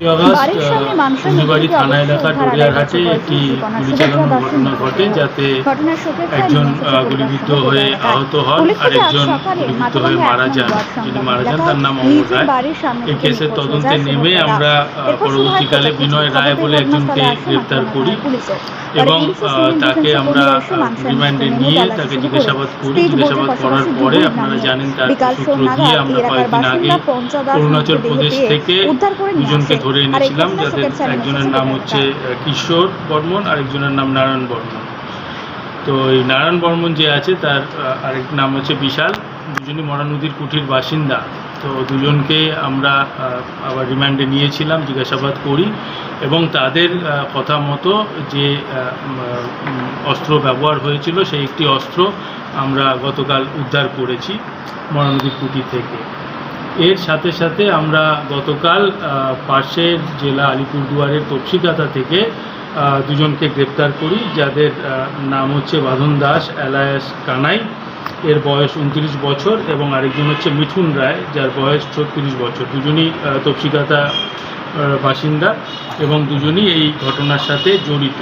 August বাড়ির সামনে মানুষের টুঙ্গিবাড়ি থানা এলাকার গড়িয়ারহাটে একটি ঘটে যাতে একজন গুলিবিদ্ধ হয়ে আহত হন উল্লেখ্য আর একজন গুলিবিদ্ধ হয়ে মারা যান। মারা যান তার নাম অমর রায়। এই কেসের তদন্তে নেমে আমরা পরবর্তীকালে বিনয় রায় বলে একজনকে গ্রেপ্তার করি এবং তাকে আমরা রিমান্ডে নিয়ে তাকে জিজ্ঞাসাবাদ করি। জিজ্ঞাসাবাদ করার পরে আপনারা জানেন তার সূত্র দিয়ে আমরা কয়েকদিন আগে অরুণাচল প্রদেশ থেকে দুজনকে। ধরে এনেছিলাম যাদের একজনের নাম হচ্ছে কিশোর বর্মন আরেকজনের নাম নারায়ণ বর্মন। তো এই নারায়ণ বর্মন যে আছে তার আরেক নাম হচ্ছে বিশাল। দুজনই মরা নদীর কুঠির বাসিন্দা। তো দুজনকে আমরা আবার রিমান্ডে নিয়েছিলাম জিজ্ঞাসাবাদ করি এবং তাদের কথা মতো যে অস্ত্র ব্যবহার হয়েছিল সেই একটি অস্ত্র আমরা গতকাল উদ্ধার করেছি মরা নদীর কুঠির থেকে। এর সাথে সাথে আমরা গতকাল পাশের জেলা আলিপুরদুয়ারের তপসিকাতা থেকে দুজনকে গ্রেপ্তার করি, যাদের নাম হচ্ছে বাঁধন দাস এলায়াস কানাই। এর বয়স উনত্রিশ বছর এবং আরেকজন হচ্ছে মিঠুন রায়, যার বয়স ছত্রিশ বছর। দুজনই তপসিকাতা বাসিন্দা এবং দুজনই এই ঘটনার সাথে জড়িত।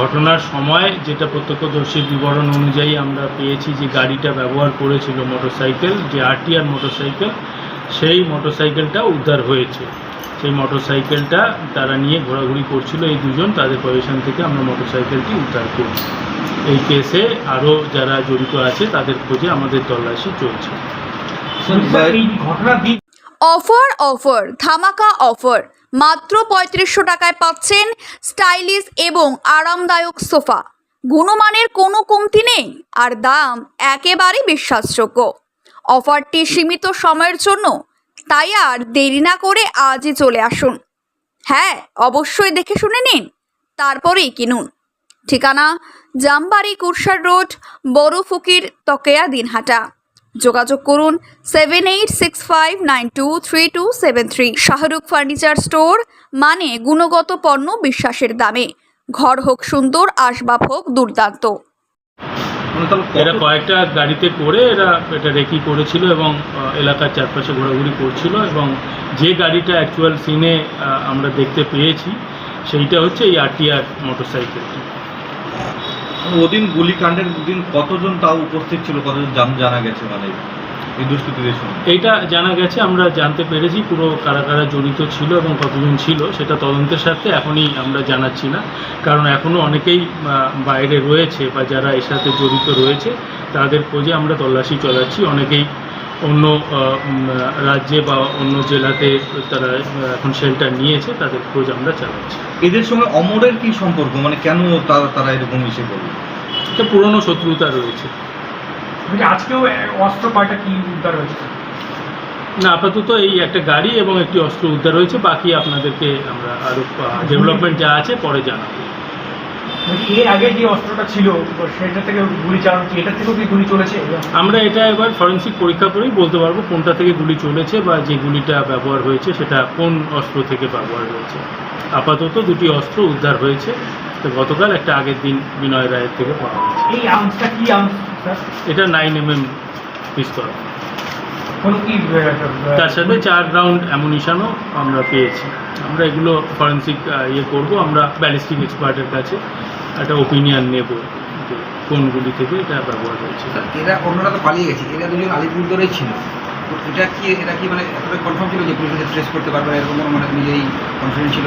ঘটনার সময় যেটা প্রত্যক্ষদর্শীর বিবরণ অনুযায়ী আমরা পেয়েছি যে গাড়িটা ব্যবহার করেছিল মোটরসাইকেল, যে আরটিআর মোটরসাইকেল সেই মোটরসাইকেলটা উদ্ধার হয়েছে। সেই মোটরসাইকেলটা তারা নিয়ে ঘোরাঘুরি করছিল এই দুজন তাদের পজিশন থেকে আমরা মোটরসাইকেলটি উদ্ধার করি এই কেসে আরও যারা জড়িত আছে তাদের খোঁজে আমাদের তল্লাশি চলছে। অফার অফার ধামাকা অফার। মাত্র পঁয়ত্রিশশো টাকায় পাচ্ছেন স্টাইলিশ এবং আরামদায়ক সোফা। গুণমানের কোনো কমতি নেই আর দাম একেবারে বিশ্বাসযোগ্য। অফারটি সীমিত সময়ের জন্য, তাই আর দেরি না করে আজই চলে আসুন। হ্যাঁ অবশ্যই দেখে শুনে নিন, তারপরেই কিনুন। ঠিকানা, জামবাড়ি কুরসার রোড, বড় ফকির, তকেয়া, দিনহাটা। যোগাযোগ করুন seven eight six five nine two three two seven three Shahrukh furniture store মানে গুণগত পণ্য বিশ্বাসের দামে। ঘর হোক সুন্দর, আসবাব হোক দুর্দান্ত। এরা কয়েকটা গাড়িতে করে এরা এটা রেকি করেছিল এবং এলাকার চারপাশে ঘোরাঘুরি করছিল এবং যে গাড়িটা অ্যাকচুয়াল সিনে আমরা দেখতে পেয়েছি সেইটা হচ্ছে এই আরটিআর মোটরসাইকেলটি ওদিন গুলিকাণ্ডের দিন কতজন তাও উপস্থিত ছিল? কতজন জান জানা গেছে মানে? এই দুষ্কৃতীদের সঙ্গে? এইটা জানা গেছে আমরা জানতে পেরেছি পুরো কারা কারা জড়িত ছিল এবং কতজন ছিল সেটা তদন্তের সাথে এখনই আমরা জানাচ্ছি না। কারণ এখনও অনেকেই বাইরে রয়েছে বা যারা এর সাথে জড়িত রয়েছে তাদের খোঁজে আমরা তল্লাশি চালাচ্ছি। অনেকেই অন্য রাজ্যে বা অন্য জেলাতে তারা এখন শেল্টার নিয়েছে তাদের খোঁজ আমরা চালাচ্ছি। এদের সঙ্গে অমরের কি সম্পর্ক? মানে কেন তারা তারা এরকম ইসে একটা পুরনো শত্রুতা রয়েছে। আজকেও অস্ত্র কয়টা কি উদ্ধার হয়েছে? না আপাতত এই একটা গাড়ি এবং একটি অস্ত্র উদ্ধার হয়েছে বাকি আপনাদেরকে আমরা আরও ডেভেলপমেন্ট যা আছে পরে জানাব। এর আগে যে অস্ত্রটা ছিল সেটা থেকে গুলি চালানো এটা থেকেও কি গুলি চলেছে? আমরা এটা এবার ফরেন্সিক পরীক্ষা করেই বলতে পারব কোনটা থেকে গুলি চলেছে বা যে গুলিটা ব্যবহার হয়েছে সেটা কোন অস্ত্র থেকে ব্যবহার হয়েছে। আপাতত দুটি অস্ত্র উদ্ধার হয়েছে তো গতকাল একটা আগের দিন বিনয় রায়ের থেকে পাওয়া গেছে। এই আর্মসটা কি আর্মস স্যার এটা নাইন এম এম পিস্তল কোনো কি তার সাথে চার রাউন্ড অ্যামুনিশনও আমরা পেয়েছি। আমরা এগুলো ফরেন্সিক ইয়ে করব। আমরা ব্যালিস্টিক এক্সপার্টের কাছে একটা ওপিনিয়ন নেব যে কোন গুলি থেকে এটা ব্যবহার হয়েছে। এরা অন্যরা তো পালিয়ে গেছে। এরা দুজন আলিপুরদুয়ারেই ছিল। এটা কি এটা কি মানে এতটা কনফার্ম ছিল যে পুলিশ ট্রেস করতে পারবে এরকম মানে নিজেই কনফিডেন্স ছিল?